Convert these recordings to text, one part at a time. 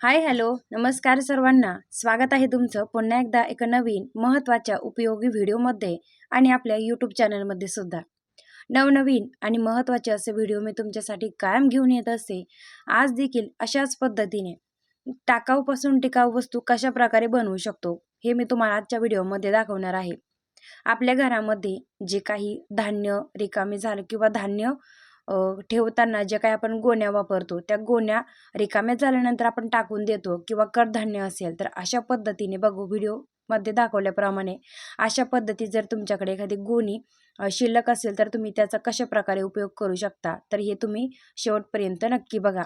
Hi hello. नमस्कार सर्वांना. स्वागत आहे तुमचं पुन्हा एकदा एका नवीन महत्त्वाच्या उपयोगी व्हिडिओमध्ये आणि आपल्या यूट्यूब चॅनलमध्ये सुद्धा. नवनवीन आणि महत्त्वाचे असे व्हिडिओ मी तुमच्यासाठी कायम घेऊन येत असते. आज देखील अशाच पद्धतीने टाकाऊपासून टिकाऊ वस्तू कशा प्रकारे बनवू शकतो हे मी तुम्हाला आजच्या व्हिडिओमध्ये दाखवणार आहे. आपल्या घरामध्ये जे काही धान्य रिकामी झालं किंवा धान्य ठेवताना जे काही आपण गोण्या वापरतो त्या गोण्या रिकाम्या झाल्यानंतर आपण टाकून देतो किंवा कडधान्य असेल तर अशा पद्धतीने बघू व्हिडिओमध्ये दाखवल्याप्रमाणे. अशा पद्धती जर तुमच्याकडे एखादी गोणी शिल्लक असेल तर तुम्ही त्याचा कशा प्रकारे उपयोग करू शकता? तर हे तुम्ही शेवटपर्यंत नक्की बघा.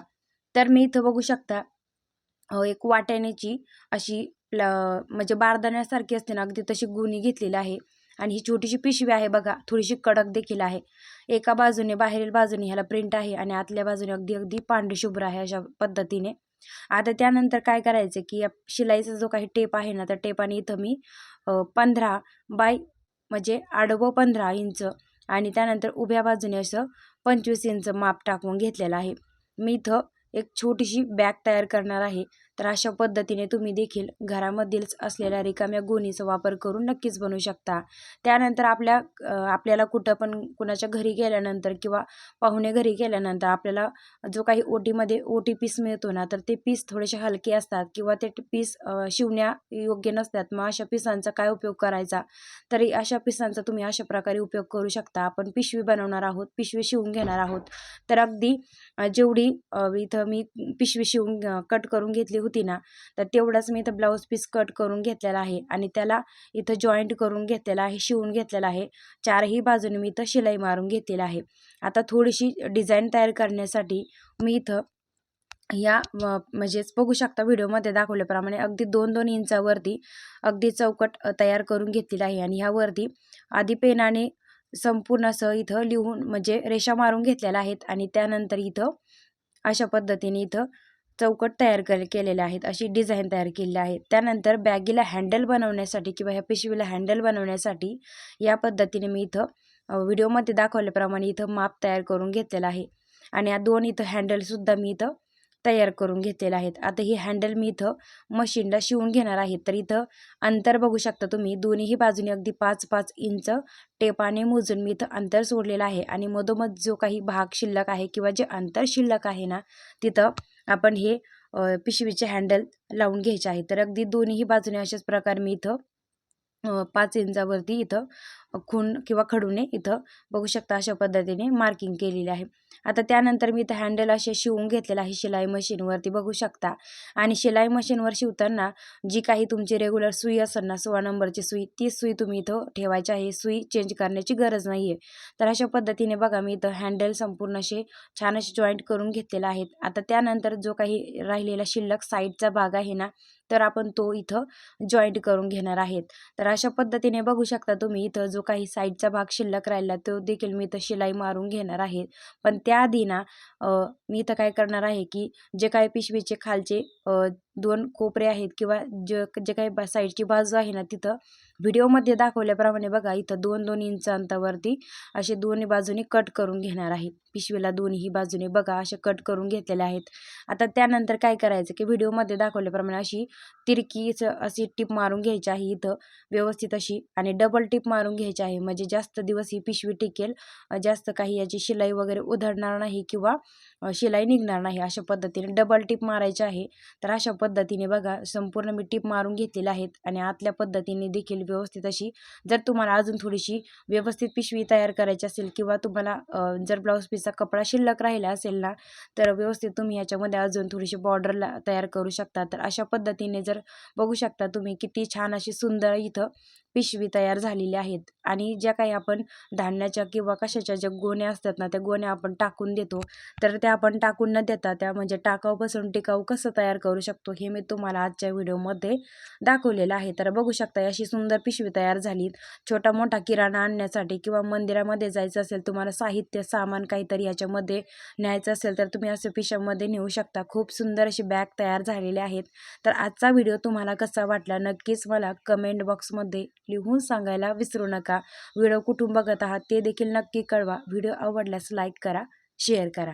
तर मी इथं बघू शकता एक वाट्याण्याची अशी म्हणजे बारदाण्यासारखी असते ना अगदी तशी गुणी घेतलेली आहे. आणि ही छोटीशी पिशवी आहे बघा थोडीशी कडक देखील आहे. एका बाजूने बाहेरील बाजूने ह्याला प्रिंट आहे आणि आतल्या बाजूने अगदी अगदी पांढरी शुभ्र आहे अशा पद्धतीने. आता त्यानंतर काय करायचं की या शिलाईचा जो काही टेप आहे ना त्या टेपाने इथं मी पंधरा बाय म्हणजे आडवं पंधरा इंच आणि त्यानंतर उभ्या बाजूने असं पंचवीस इंच माप टाकून घेतलेलं आहे. मी इथं एक छोटीशी बॅग तयार करणार आहे. तर अशा पद्धतीने तुम्ही देखील घरामधीलच असलेल्या रिकाम्या गोणीचा वापर करून नक्कीच बनवू शकता. त्यानंतर आपल्या आपल्याला कुठं पण कुणाच्या घरी गेल्यानंतर किंवा पाहुणे घरी गेल्यानंतर आपल्याला जो काही ओटीमध्ये ओटी पीस मिळतो ना तर ते पीस थोडेसे हलके असतात किंवा ते पीस शिवण्या योग्य नसतात. मग अशा पिसांचा काय उपयोग करायचा? तरी अशा पिसांचा तुम्ही अशा प्रकारे उपयोग करू शकता. आपण पिशवी बनवणार आहोत पिशवी शिवून घेणार आहोत. तर अगदी जेवढी इथं मी पिशवी शिवून कट करून घेतली होती ना तर तेवढंच मी इथं ब्लाऊज पीस कट करून घेतलेला आहे आणि त्याला इथं जॉईंट करून घेतलेला आहे शिवून घेतलेला आहे. चारही बाजूने मी इथं शिलाई मारून घेतलेला आहे. आता थोडीशी डिझाईन तयार करण्यासाठी मी इथं या म्हणजेच बघू शकता व्हिडिओमध्ये दाखवल्याप्रमाणे अगदी दोन दोन इंचावरती अगदी चौकट तयार करून घेतलेली आहे आणि ह्यावरती आधी पेनाने संपूर्ण असं इथं लिहून म्हणजे रेषा मारून घेतलेल्या आहेत आणि त्यानंतर इथं अशा पद्धतीने इथं चौकट तयार कर केलेले आहेत अशी डिझाईन तयार केलेली आहे. त्यानंतर बॅगीला हँडल बनवण्यासाठी किंवा ह्या पिशवीला हँडल बनवण्यासाठी या पद्धतीने मी इथं व्हिडिओमध्ये दाखवल्याप्रमाणे इथं माप तयार करून घेतलेलं आहे. आणि या दोन इथं हँडलसुद्धा मी इथं तयार करून घेतलेले आहेत. आता ही हँडल मी इथं मशीनला शिवून घेणार आहे. तर इथं अंतर बघू शकता तुम्ही. दोन्हीही बाजूने अगदी पाच पाच इंच टेपाने मोजून मी इथं अंतर सोडलेलं आहे. आणि मधोमध जो काही भाग शिल्लक आहे किंवा जे अंतर शिल्लक आहे ना तिथं आपण हे पिशवीचे हँडल लावून घ्यायचे आहे तर अगदी दोन्हीही बाजूने अशाच प्रकारे मी इथं पाच इंचावरती इथं खून किंवा खडूने इथं बघू शकता अशा पद्धतीने मार्किंग केलेली आहे. आता त्यानंतर मी इथं हँडल असे शिवून घेतलेलं आहे शिलाई मशीनवरती बघू शकता. आणि शिलाई मशीनवर शिवताना जी काही तुमची रेग्युलर सुई असेल ना सोळा नंबरची सुई ती सुई तुम्ही इथं ठेवायची आहे. सुई चेंज करण्याची गरज नाही आहे तर अशा पद्धतीने बघा मी इथं हँडल संपूर्ण असे छान असे जॉईंट करून घेतलेलं आहेत. आता त्यानंतर जो काही राहिलेला शिल्लक साईडचा भाग आहे ना तर आपण तो इथं जॉईंट करून घेणार आहेत. तर अशा पद्धतीने बघू शकता तुम्ही इथं जो काही साईडचा भाग शिल्लक राहिला तो देखील मी इथं शिलाई मारून घेणार आहे. पण त्याआधी ना मी इथं काय करणार आहे की जे काही पिशवीचे खालचे दोन कोपरे आहेत किंवा जे जे काही साईडची बाजू आहे ना तिथं व्हिडिओमध्ये दाखवल्याप्रमाणे बघा इथं दोन दोन इंच अंतावरती असे दोन्ही बाजूने कट करून घेणार आहेत पिशवीला दोन्ही बाजूने बघा असे कट करून घेतलेले आहेत. आता त्यानंतर काय करायचं की व्हिडिओमध्ये दाखवल्याप्रमाणे अशी तिरकीच अशी टीप मारून घ्यायची आहे इथं व्यवस्थित अशी आणि डबल टीप मारून घ्यायची आहे. म्हणजे जास्त दिवस ही पिशवी टिकेल जास्त काही याची शिलाई वगैरे उधळणार नाही किंवा शिलाई निघणार नाही अशा पद्धतीने डबल टीप मारायची आहे. तर अशा पद्धतीने बघा संपूर्ण मी टिप मारून घेतलेल्या आहेत आणि आतल्या पद्धतीने देखील व्यवस्थित अशी जर तुम्हाला अजून थोडीशी व्यवस्थित पिशवी तयार करायची असेल किंवा तुम्हाला जर ब्लाऊज पीसचा कपडा शिल्लक राहिला असेल ना तर व्यवस्थित तुम्ही याच्यामध्ये अजून थोडीशी बॉर्डरला तयार करू शकता. तर अशा पद्धतीने जर बघू शकता तुम्ही किती छान अशी सुंदर इथं पिशवी तयार झालेली आहेत. आणि ज्या काही आपण धान्याच्या किंवा कशाच्या ज्या गोण्या असतात ना त्या गोण्या आपण टाकून देतो. तर त्या आपण टाकून न देता त्या म्हणजे टाकाऊपासून टिकाऊ कसं तयार करू शकतो हे मी तुम्हाला आजच्या व्हिडिओमध्ये दाखवलेलं आहे. तर बघू शकता अशी सुंदर पिशवी तयार झाली. छोटा मोठा किराणा आणण्यासाठी किंवा मंदिरामध्ये जायचं असेल तुम्हाला साहित्य सामान काहीतरी याच्यामध्ये न्यायचं असेल तर तुम्ही असं पिशामध्ये नेऊ शकता. खूप सुंदर अशी बॅग तयार झालेले आहेत. तर आजचा व्हिडिओ तुम्हाला कसा वाटला नक्कीच मला कमेंट बॉक्समध्ये लिहून सांगायला विसरू नका. व्हिडिओ कुटुंबगत बघत आहात ते देखील नक्की कळवा. व्हिडिओ आवडल्यास लाईक करा शेअर करा.